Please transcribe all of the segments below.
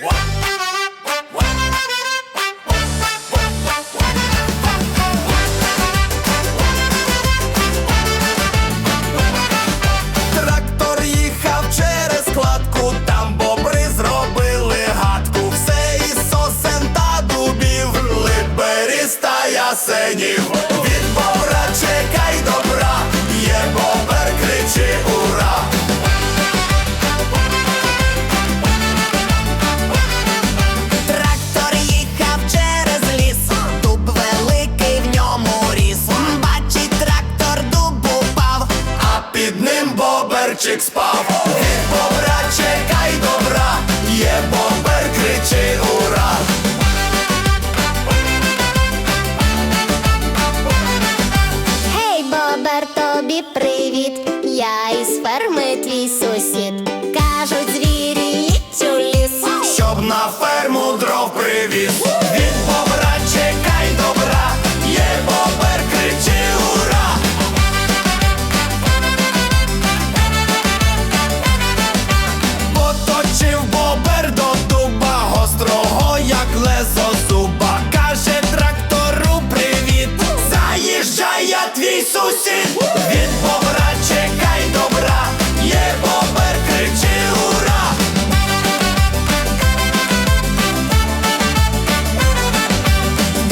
Трактор їхав через кладку, там бобри зробили гадку. Все із сосен дубів, либеріс та ясенів. Боберчик спав. Від бобра чекай добра, є бобер, кричи ура. Гей, бобер, тобі привіт. Я із ферми твій сусід. Кажуть, звірі їдь у ліс. Щоб на ферму дров привіз.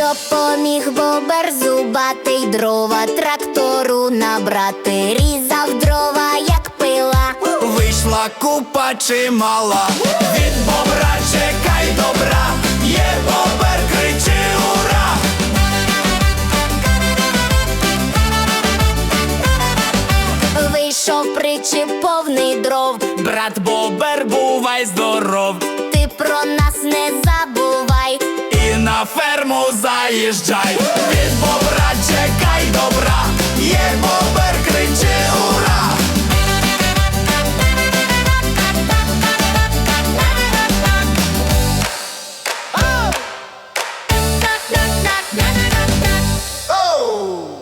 Допоміг бобер зубатий дрова трактору набрати. Різав дрова, як пила. Вийшла купа чимала Від бобра чекай добра Є бобер, кричи ура Вийшов причіп повний дров. Брат бобер, бувай здоров Ти про заїжджай. Від